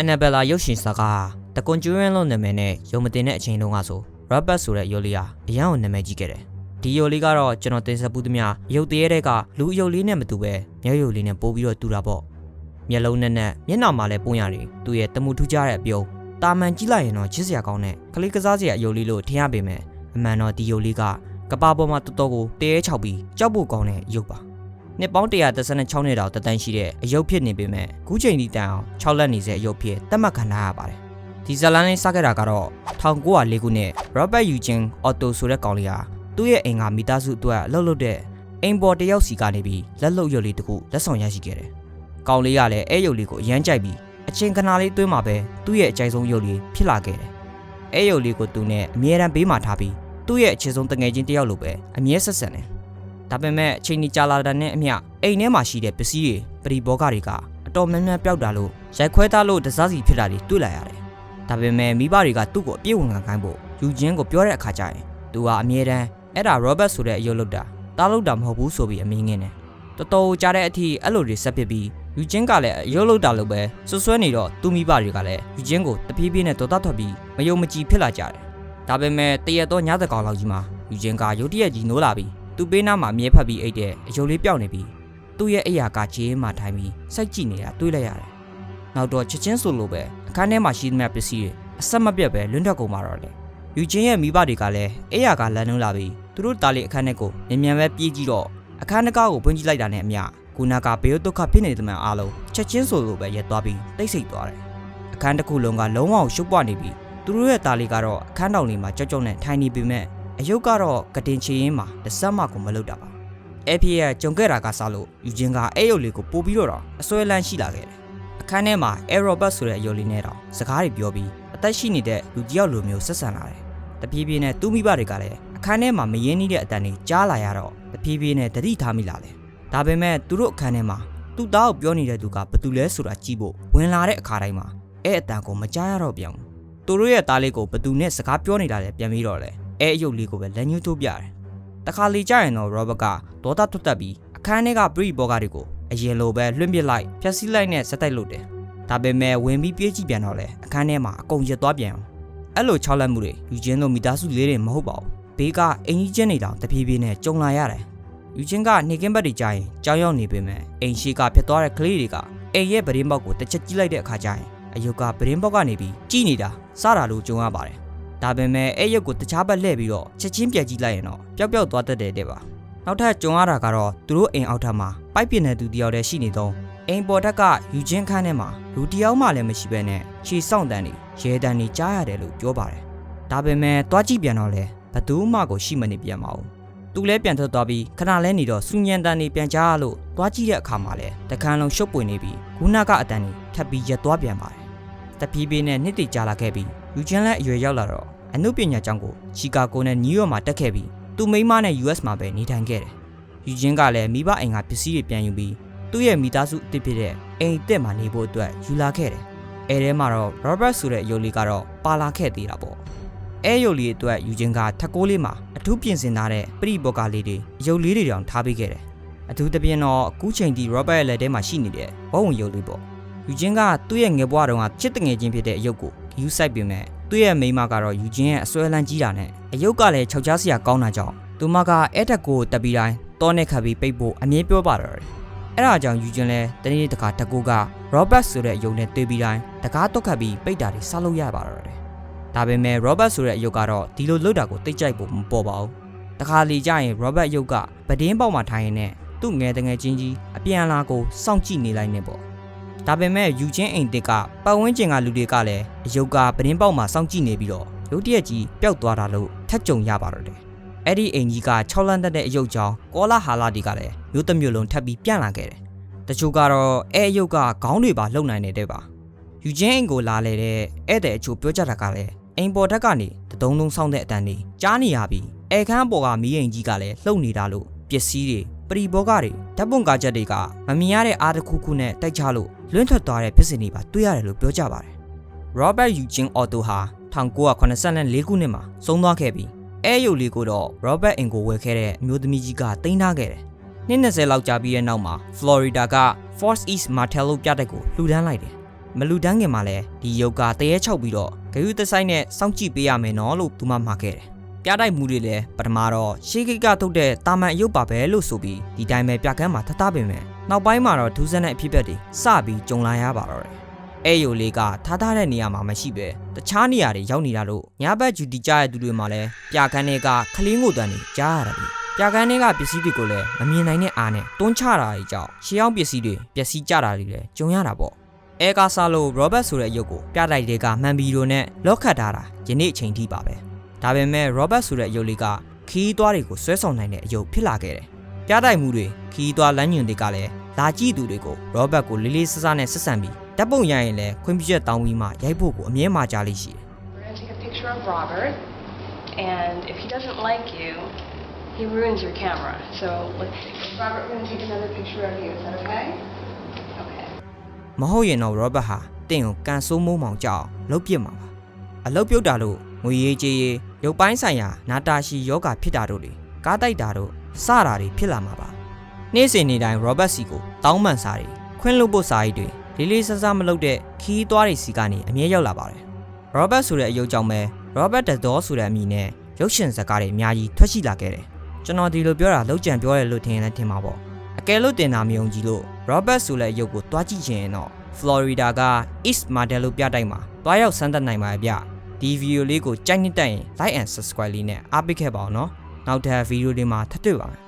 အန်နာဘယ်လာရုပ်ရှင်ဇာတ်ကားတကွန်ကျူရန်လို့နာမည်နဲ့ရုံမတင်တဲ့အချိန်တုန်းကဆို Robert ဆိုတဲ့ရုပ်လေးဟာအရန်ကိုနာမည်ကြီးခဲ့တယ်ဒီရုပ်လေးကတော့ကျွန်တော်တင်ဆက်ပူးသမျှရုပ်သေးတဲ့ကလူရုပ်လေးနဲ့မတူပဲမျက်ရုပ်လေးနဲ့ပို့ပြီးတော့တူတာပေါ့မျက်လုံးနဲ့နဲ့မျက်နှာမှာလည်းပုံရတယ်သူရဲ့တမှုထူးခြားတဲ့အပြုံးတာမန်ကြည့်လိုက်ရင်တော့ချစ်စရာကောင်းတဲ့ကလေးကစားစရာအယုတ်လေးလို့ထင်ရပေမဲ့အမှန်တော့ဒီရုပ်လေးကကပ္ပပေါ်မှာတော်တော်ကိုတဲရဲချောက်ပြီးကြောက်ဖို့ကောင်းတဲ့ရုပ်ပါ နှစ်ပေါင်း136နှစ်တောင်တတန်းရှိတဲ့အယုတ်ဖြစ်နေပေမဲ့ခုချိန်ဒီတန်အောင်6လက်နေစေအယုတ်ဖြစ်တတ်မှတ်ခံထားရပါတယ်ဒီဇလန်လေးစခဲ့တာကတော့1904ခုနှစ် Robert Eugene Otto ဆိုတဲ့ကောင်လေးဟာသူ့ရဲ့အိမ်ကမိသားစုအတွက်အလုပ်လုပ်တဲ့အိမ်ပေါ်တယောက်စီကနေပြီးလက်လုံရုပ်လေးတစ်ခုလက်ဆောင်ရရှိခဲ့တယ်။ကောင်လေးကလည်းအဲရုပ်လေးကိုအရမ်းကြိုက်ပြီးအချိန်ခဏလေးတွင်းမှာပဲသူ့ရဲ့အကြိုက်ဆုံးရုပ်လေးဖြစ်လာခဲ့တယ်။အဲရုပ်လေးကိုသူနဲ့အမြဲတမ်းဘေးမှာထားပြီးသူ့ရဲ့အခြေဆုံးတငယ်ချင်းတယောက်လိုပဲအမြဲဆက်ဆံတယ်။ ဒါပေမဲ့အချိန်ကြီးကြာလာတဲ့နဲ့အမျှအိမ်ထဲမှာရှိတဲ့ပစ္စည်းတွေပရိဘောဂတွေကအတော်များများပျောက်တာလို့ရိုက်ခွဲသားလို့တစားစီဖြစ်တာတွေတွေ့လာရတယ်။ဒါပေမဲ့မိဘတွေကသူ့ကိုအပြည့်ဝင်ခံခိုင်းဖို့ယူချင်းကိုပြောတဲ့အခါကျရင်သူကအမြဲတမ်းအဲ့ဒါ Robert ဆိုတဲ့အယုတ်လောက်တာတားလောက်တာမဟုတ်ဘူးဆိုပြီးအမင်းငင်းတယ်တော်တော်ကြားတဲ့အထိအဲ့လိုတွေဆက်ဖြစ်ပြီးယူချင်းကလည်းအယုတ်လောက်တာလို့ပဲဆွဆွဲနေတော့သူမိဘတွေကလည်းယူချင်းကိုတပြေးပြေးနဲ့တော်တော်ထွက်ပြီးမယုံမကြည်ဖြစ်လာကြတယ်ဒါပေမဲ့တရက်တော့ညသကောင်လောက်ကြီးမှာယူချင်းကရုတ်တရက်ကြီးနိုးလာပြီး သူ့ပေးနားမှာအမြဲဖတ်ပြီးအိတ်တဲ့အယုတ်လေးပြောက်နေပြီးသူ့ရဲ့အရာကခြေမှထိုင်ပြီးစိုက်ကြည့်နေတာတွေးလိုက်ရတယ်နောက်တော့ချက်ချင်းဆိုလိုပဲအခန်းထဲမှာရှိသမျှပစ္စည်းတွေအဆက်မပြတ်ပဲလွန်းထွက်ကုန်มาတော့လေယူချင်းရဲ့မိဘတွေကလည်းအဲ့ရကလမ်းနှုံးလာပြီးသူတို့တားလေးအခန်းထဲကိုမြန်မြန်ပဲပြေးကြည့်တော့အခန်းတကားကိုဖွင့်ကြည့်လိုက်တာနဲ့အမျှကုနာကဘေးဒုက္ခဖြစ်နေတဲ့မှန်အားလုံးချက်ချင်းဆိုလိုပဲရက်သွားပြီးတိတ်ဆိတ်သွားတယ်အခန်းတစ်ခုလုံးကလုံးဝရှုပ်ပွားနေပြီးသူတို့ရဲ့တားလေးကတော့အခန်းတောင်လေးမှာကြောက်ကြောက်နဲ့ထိုင်နေပေမဲ့ အယုတ်ကတော့ကတင်ချီရင်မှာတစ်စက်မှကိုမလုပ်တာပါအဲ့ဖြစ်ရဲ့ကြုံခဲ့တာကစားလို့ယူချင်းကအဲ့ရုပ်လေးကိုပို့ပြီးတော့တော့အစွဲလန်းရှိလာခဲ့တယ်အခန်းထဲမှာ Aerobus ဆိုတဲ့အယုတ်လေးနဲ့တော့စကားတွေပြောပြီးအသက်ရှိနေတဲ့လူတစ်ယောက်လိုမျိုးဆက်ဆံလာတယ်တပြေးပြေးနဲ့သူ့မိဘတွေကလည်းအခန်းထဲမှာမရင်းနှီးတဲ့အတန်တွေကြားလာရတော့တပြေးပြေးနဲ့တတိထားမိလာတယ်။ဒါပေမဲ့သူတို့အခန်းထဲမှာသူ့သားကိုပြောနေတဲ့သူကဘသူလဲဆိုတာကြည့်ဖို့ဝင်လာတဲ့အခါတိုင်းမှာအဲ့အတန်ကိုမကြားရတော့ပြန်ဘူး။သူတို့ရဲ့သားလေးကိုဘသူနဲ့စကားပြောနေတာလဲပြန်ပြီးတော့လေ အဲ့အယုတ်လေးကိုပဲလက်ညှိုးထိုးပြတယ်။တခါလေကြာရင်တော့ Robert ကဒေါသထွက်တက်ပြီးအခန်းထဲက Brie ဘောဂါတွေကိုအရင်လိုပဲလွှင့်ပစ်လိုက်ဖျက်ဆီးလိုက်နဲ့စက်တိုက်လုပ်တယ်။ဒါပေမဲ့ဝင်ပြီးပြေးကြည့်ပြန်တော့လေအခန်းထဲမှာအကုန်ရသွားပြန်အောင်အဲ့လိုချောက်လက်မှုတွေယူချင်းတို့မိသားစုလေးတွေမဟုတ်ပါဘူးဘေးကအင်ကြီးကျင်းနေတောင်တဖြည်းဖြည်းနဲ့ကြုံလာရတယ်ယူချင်းကနေကင်းဘက်တွေကြာရင်ကြောင်းရောက်နေပေမဲ့အိမ်ရှိကဖြစ်သွားတဲ့ကလေးတွေကအိမ်ရဲ့ပရင်းပေါက်ကိုတစ်ချက်ကြည့်လိုက်တဲ့အခါကျရင်အယုတ်ကပရင်းပေါက်ကနေပြီးကြည်နေတာစတာလို့ကြုံရပါတယ် ဒါပေမဲ့အဲ့ရုပ်ကိုတခြားဘက်လှည့်ပြီးတော့ချက်ချင်းပြက်ကြည့်လိုက်ရင်တော့ပျောက်ပျောက်သွားတတ်တယ်တဲ့ပါနောက်ထပ်ကြုံရတာကတော့သူတို့အိမ်အောက်ထပ်မှာပိုက်ပြင်းတဲ့သူတယောက်တည်းရှိနေတော့အိမ်ပေါ်ထက်ကယူချင်းခန်းထဲမှာလူတယောက်မှလည်းမရှိဘဲနဲ့ခြေဆောင်တန်းနေရဲတန်းနေကြားရတယ်လို့ပြောပါတယ်။ဒါပေမဲ့တွားကြည့်ပြန်တော့လေဘသူမှကိုရှိမနေပြန်ပါဘူး။သူလည်းပြန်ထွက်သွားပြီးခဏလဲနေတော့စူညံတန်းနေပြန်ကြားလို့တွားကြည့်တဲ့အခါမှာလည်းတခန်းလုံးရှုပ်ပွေနေပြီးခုနကအတန်းနေထပ်ပြီးရက်သွားပြန်ပါတယ်။တပီးပီးနဲ့နှစ်တည်ကြာလာခဲ့ပြီး ယူချင်းလည်းအရွယ်ရောက်လာတော့အမှုပညာကျောင်းကိုချီကာဂိုနဲ့နယူးယောက်မှာတက်ခဲ့ပြီးသူမိန်းမနဲ့ US မှာပဲနေထိုင်ခဲ့တယ်။ယူချင်းကလည်းမိဘအိမ်ကပစ္စည်းတွေပြန်ယူပြီးသူ့ရဲ့မိသားစုအစ်စ်ဖြစ်တဲ့အိမ်အစ်စ်မှာနေဖို့အတွက်ယူလာခဲ့တယ်။အဲထဲမှာတော့ Robert ဆိုတဲ့ရုပ်လေးကတော့ပါလာခဲ့သေးတာပေါ့။အဲရုပ်လေးအတွက်ယူချင်းကထက်ကိုးလေးမှာအထူးပြင်ဆင်ထားတဲ့ပရိဘောဂလေးတွေရုပ်လေးတွေတောင်ထားပေးခဲ့တယ်။အထူးသဖြင့်တော့အခုချိန်ထိ Robert ရဲ့လက်ထဲမှာရှိနေတဲ့ဝုံရုပ်လေးပေါ့။ယူချင်းကသူ့ရဲ့ငယ်ဘဝတုန်းကချစ်တငယ်ချင်းဖြစ်တဲ့အယုတ်ကို ယူဆိုင်ပေမဲ့သူ့ရဲ့မိန်းမကတော့ယူချင်းရဲ့အစွဲလန်းကြီးတာနဲ့အယုတ်ကလည်းခြောက်ချားစရာကောင်းတာကြောင့်သူမကအဲ့တက်ကိုတက်ပြီးတိုင်းတောနဲ့ခတ်ပြီးပိတ်ဖို့အမြင်ပြောပါတော့တယ်။အဲ့ဒါကြောင့်ယူချင်းလဲတနေ့တခါတကူက Robert ဆိုတဲ့အယုတ်နဲ့တွေ့ပြီးတိုင်းတကားတုတ်ခတ်ပြီးပိတ်တာတွေဆောက်လို့ရပါတော့တယ်။ဒါပေမဲ့ Robert ဆိုတဲ့အယုတ်ကတော့ဒီလိုလုပ်တာကိုတိတ်ကြိုက်ဖို့မပေါ်ပါဘူး။တခါလေကြာရင် Robert ယုတ်ကပဒင်းပေါက်မှာထိုင်ရင်းနဲ့သူ့ငယ်တငယ်ချင်းကြီးအပြန်လာကိုစောင့်ကြည့်နေလိုက်နေပေါ့။ ဒါပေမဲ့ယူချင်းအိမ်တစ်ကပတ်ဝန်းကျင်ကလူတွေကလည်းအယုတ်ကပဒင်းပေါက်မှာစောင့်ကြည့်နေပြီးတော့ရုတ်တရက်ကြီးပျောက်သွားတာလို့ထက်ကြုံရပါတော့တယ်။အဲ့ဒီအိမ်ကြီးက6လန်းတက်တဲ့အယုတ်ကြောင့်ကောလာဟာလာတွေကလည်းမြို့တစ်မြို့လုံးထပ်ပြီးပြန့်လာခဲ့တယ်။တချို့ကတော့အဲအယုတ်ကခေါင်းတွေပါလှုပ်နိုင်နေတဲ့ပါ။ယူချင်းအိမ်ကိုလာလေတဲ့ဧည့်သည်အချို့ပြောကြတာကလည်းအိမ်ပေါ်ထက်ကနေတဒုံလုံးဆောင်းတဲ့အတန်တွေကြားနေရပြီးအဲခန်းပေါ်ကမီးအိမ်ကြီးကလည်းလှုပ်နေတာလို့ပစ္စည်းတွေ ပရိဘောဂတွေဓာတ်ပုံကားချက်တွေကမမြင်ရတဲ့အားတစ်ခုခုနဲ့တိုက်ချလို့လွင့်ထွက်သွားတဲ့ဖြစ်စဉ်တွေပါတွေ့ရတယ်လို့ပြောကြပါတယ်။ Robert Eugene Otto ဟာ1984ခုနှစ်မှာဆုံးသွားခဲ့ပြီးအဲရုပ်လေးကိုတော့ Robert အင်ကိုဝယ်ခဲ့တဲ့အမျိုးသမီးကြီးကတင်ထားခဲ့တယ်။နှစ်20လောက်ကြာပြီးတဲ့နောက်မှာ Florida က Force East Martello ပြတဲ့ကိုလှူဒန်းလိုက်တယ်။မလူတန်းခင်မှာလည်းဒီယုတ်ကတရေချောက်ပြီးတော့ဂယုတဆိုင်နဲ့စောင့်ကြည့်ပေးရမယ်နော်လို့သူမမှာခဲ့တယ် ပြတိုက်မှုတွေလည်းပထမတော့ရှေးကိတ်ကထုတ်တဲ့တာမန်အယုတ်ပါပဲလို့ဆိုပြီးဒီတိုင်းပဲပြကန်းမှာထထပင်မယ်နောက်ပိုင်းမှာတော့ဒူးစက်နဲ့အဖြစ်အပျက်တွေစပြီးကြုံလာရပါတော့တယ်အဲယိုလေးကထားထားတဲ့နေရာမှာမရှိပဲတခြားနေရာတွေရောက်နေတာလို့ညဘက်ဂျူတီကြားတဲ့သူတွေမှာလည်းပြကန်းတွေကခလင်းကိုတန်းနေကြားရတာလေပြကန်းတွေကပစ္စည်းတွေကိုလည်းမမြင်နိုင်တဲ့အားနဲ့တွန်းချတာတွေကြောင့်ရှေးအောင်ပစ္စည်းတွေပျက်စီးကြတာတွေလည်းကြုံရတာပေါ့အဲကာဆာလိုရောဘတ်ဆိုတဲ့အရုပ်ကိုပြတိုက်တွေကမှန်ဘီရိုနဲ့လော့ခတ်ထားတာယနေ့အချိန်ထိပါပဲ ဒါပေမဲ့ရောဘတ်ဆိုတဲ့အရုပ်လေးကခီးသွားတွေကိုဆွဲဆောင်နိုင်တဲ့အရုပ်ဖြစ်လာခဲ့တယ်ပြတိုက်မှုတွေခီးသွားလမ်းညွန်တွေကလည်းလာကြည့်သူတွေကိုရောဘတ်ကိုလေးလေးဆဆနဲ့ဆက်ဆံပြီးဓာတ်ပုံရရင်လည်းခွင့်ပြုချက်တောင်းပြီးမှရိုက်ဖို့ကိုအမြဲမှာကြားလေးရှိတယ် We're going to take a picture of Robert, and if he doesn't like you, he ruins your camera. So let's see. Robert, we're going to take another picture of you. Is that okay? Okay. မဟုတ်ရင်တော့ရောဘတ်ဟာတင့်ကိုကန်ဆိုးမိုးမောင်ကြောက်လှုပ်ပြစ်မှာပါအလုတ်ပြုတ်တာလို့ငွေရေးကြေးရေး ရုပ်ပိုင်းဆိုင်ရာနာတာရှီယောဂဖြစ်တာတို့လေကားတိုက်တာတို့စတာတွေဖြစ်လာမှာပါနေ့စဉ်နေ့တိုင်းရောဘတ်စီကိုတောင်းပန်စာတွေခွင့်လွှတ်ဖို့စာရီတွေလေးလေးဆဆမလုပ်တဲ့ခီးသွားတွေစီကနေအမြဲရောက်လာပါတယ်ရောဘတ်ဆိုတဲ့အယုတ်ကြောင့်ပဲရောဘတ်ဒဒေါဆိုတဲ့အမည်နဲ့ရုပ်ရှင်ဇာတ်ကားတွေအများကြီးထွက်ရှိလာခဲ့တယ်ကျွန်တော်ဒီလိုပြောတာလောက်ကြံပြောရလို့ထင်ရင်လည်းထင်ပါပေါ့အကယ်လို့တင်တာမယုံကြည်လို့ Robert ဆိုတဲ့ရုပ်ကိုတွားကြည့်ချင်ရင်တော့ Florida က East Mardello ပြတိုက်မှာတွားရောက်ဆန်းသက်နိုင်ပါရဲ့ဗျ ဒီဗီဒီယိုလေးကိုကြိုက်နှစ်တက်ရင် like and subscribe လေးနဲ့အားပေးခဲ့ပါအောင်နော်နောက်ထပ်ဗီဒီယိုတွေမှာထပ်တွေ့ပါမယ်